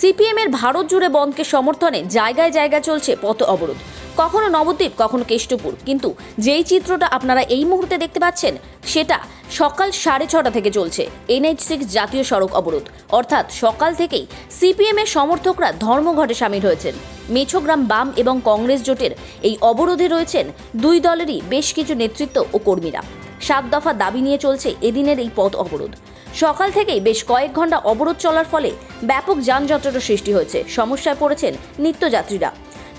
সিপিএমের ভারত জুড়ে বন্ধকে সমর্থনে জায়গায় জায়গায় চলছে পথ অবরোধ। কখনো নবদ্বীপ, কখনো কেষ্টপুর। কিন্তু যেই চিত্রটা আপনারা এই মুহূর্তে দেখতে পাচ্ছেন, সেটা সকাল সাড়ে ছটা থেকে চলছে এনএইচ সিক্স জাতীয় সড়ক অবরোধ। অর্থাৎ সকাল থেকেই সিপিএমের সমর্থকরা ধর্মঘটে সামিল হয়েছেন। মেছোগ্রাম বাম এবং কংগ্রেস জোটের এই অবরোধে রয়েছেন দুই দলেরই বেশ কিছু নেতৃত্ব ও কর্মীরা। সাত দফা দাবি নিয়ে চলছে এদিনের এই পথ অবরোধ। সকাল থেকেই বেশ কয়েক ঘণ্টা অবরোধ চলার ফলে ব্যাপক যানজটের সৃষ্টি হয়েছে। সমস্যায় পড়েছেন নিত্যযাত্রীরা।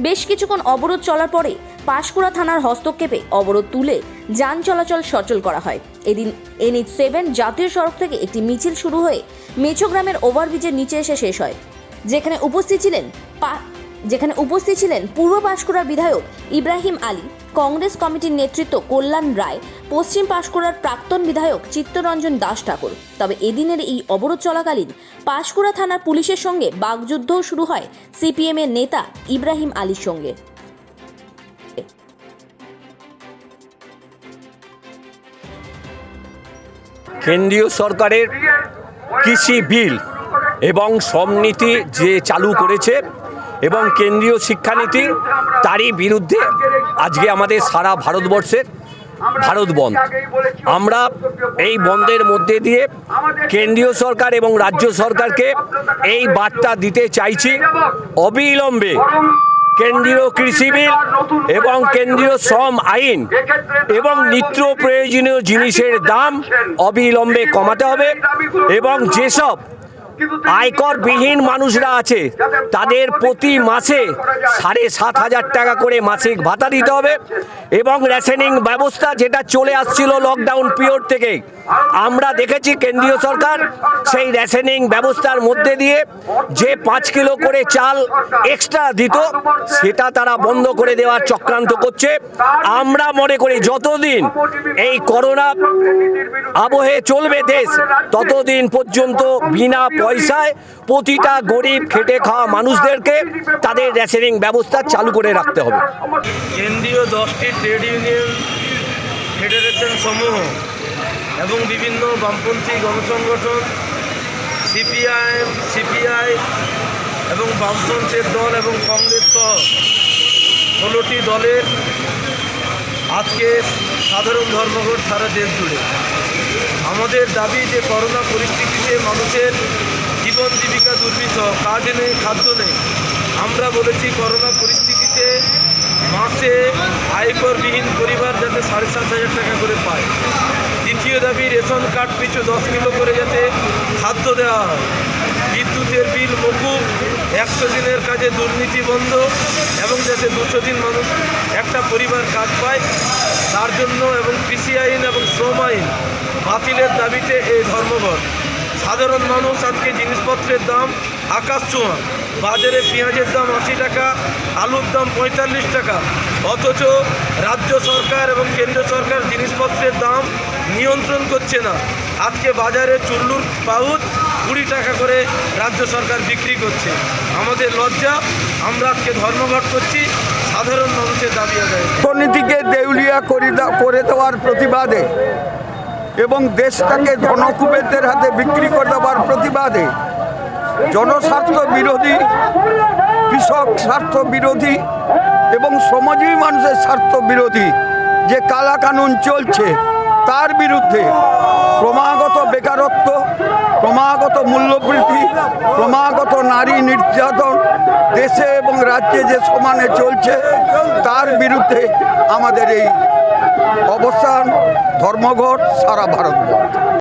বেশ কিছুক্ষণ অবরোধ চলার পরে পাঁশকুড়া থানার হস্তক্ষেপে অবরোধ তুলে যান চলাচল সচল করা হয়। এদিন এনএইচ সেভেন জাতীয় সড়ক থেকে একটি মিছিল শুরু হয়ে মেছোগ্রামের ওভারব্রিজের নিচে এসে শেষ হয়। যেখানে উপস্থিত ছিলেন যেখানে উপস্থিত ছিলেন পূর্ব পাঁশকুড়ার বিধায়ক ইব্রাহিম আলী, কংগ্রেস কমিটির নেতৃত্ব কল্যাণ রায়, পশ্চিম পাঁশকুড়ার প্রাক্তন বিধায়ক চিত্তরঞ্জন দাস ঠাকুর। তবে এদিনের এই অবরোধ চলাকালীন পাঁশকুড়া থানার পুলিশের সঙ্গে বাগযুদ্ধও শুরু হয় সিপিএম এর নেতা ইব্রাহিম আলীর সঙ্গে। কেন্দ্রীয় সরকারের কৃষি বিল এবং সমনীতি যে চালু করেছে এবং কেন্দ্রীয় শিক্ষানীতি তারই বিরুদ্ধে আজকে আমাদের সারা ভারতবর্ষের ভারত বন্ধ। আমরা এই বন্ধের মধ্যে দিয়ে কেন্দ্রীয় সরকার এবং রাজ্য সরকারকে এই বার্তা দিতে চাইছি। অবিলম্বে কেন্দ্রীয় কৃষি বিল এবং কেন্দ্রীয় শ্রম আইন এবং নিত্য প্রয়োজনীয় জিনিসের দাম অবিলম্বে কমাতে হবে এবং যেসব আয়করবিহীন মানুষরা আছে। তাদের প্রতি মাসে সাড়ে সাত হাজার টাকা করে মাসিক ভাতা দিতে হবে এবং রেশনিং ব্যবস্থা যেটা চলে আসছিল লকডাউন পিরিয়ড থেকে আমরা দেখেছি কেন্দ্রীয় সরকার সেই রেশনিং ব্যবস্থার মধ্যে দিয়ে যে পাঁচ কিলো করে চাল এক্সট্রা দিত সেটা তারা বন্ধ করে দেওয়ার চক্রান্ত করছে। আমরা মনে করি যতদিন এই করোনা আবহে চলবে দেশ ততদিন পর্যন্ত বিনা পয়সায় প্রতিটা গরিব খেটে খাওয়া মানুষদেরকে তাদের রেশনিং ব্যবস্থা চালু করে রাখতে হবে। কেন্দ্রীয় দশটি ট্রেড ইউনিয়ন, ফেডারেশন সমূহ এবং বিভিন্ন বামপন্থী গণসংগঠন, সিপিআইএম, সিপিআই এবং বামফ্রন্টের দল এবং কংগ্রেস সহ ষোলোটি দলের আজকে সাধারণ ধর্মঘট সারা দেশ জুড়ে। আমাদের দাবি যে করোনা পরিস্থিতিতে মানুষের জীবন জীবিকা দুর্বিষহ কাজ নেই, খাদ্য নেই। আমরা বলেছি, করোনা পরিস্থিতিতে মাসে আয়করবিহীন পরিবার যাতে সাড়ে সাত হাজার টাকা করে পায়। দ্বিতীয় দাবি, রেশন কার্ড পিছু দশ কিলো করে যাতে খাদ্য দেওয়া হয়। বিদ্যুতের বিল, মকুব, একশো দিনের কাজে দুর্নীতি বন্ধ এবং যাতে দুশো দিন মানুষ একটা পরিবার কাজ পায়, তার জন্য এবং কৃষি আইন এবং শ্রম আইন বাতিলের দাবিতে এই ধর্মঘট। সাধারণ মানুষ আজকে জিনিসপত্রের দাম আকাশ ছোঁয়া। বাজারে পেঁয়াজের দাম আশি টাকা, আলুর দাম পঁয়তাল্লিশ টাকা। অথচ রাজ্য সরকার এবং কেন্দ্র সরকার জিনিসপত্রের দাম নিয়ন্ত্রণ করছে না। আজকে বাজারে চুল্লুর পাউচ কুড়ি টাকা করে রাজ্য সরকার বিক্রি করছে। আমাদের লজ্জা, আমরা আজকে ধর্মঘট করছি, সাধারণ মানুষের দাবি আদায়। অর্থনীতিকে দেউলিয়া করে দেওয়ার প্রতিবাদে এবং দেশটাকে জনকুবেরদের হাতে বিক্রি করে দেওয়ার প্রতিবাদে জনস্বার্থ বিরোধী, কৃষক স্বার্থ বিরোধী এবং সমাজী মানুষের স্বার্থ বিরোধী যে কালাকানুন চলছে, তার বিরুদ্ধে ক্রমাগত বেকারত্ব ক্রমাগত মূল্যবৃদ্ধি, ক্রমাগত নারী নির্যাতন, দেশে এবং রাজ্যে যে সমানে চলছে, তার বিরুদ্ধে আমাদের এই অবস্থান ধর্মঘট সারা ভারতবর্ষ।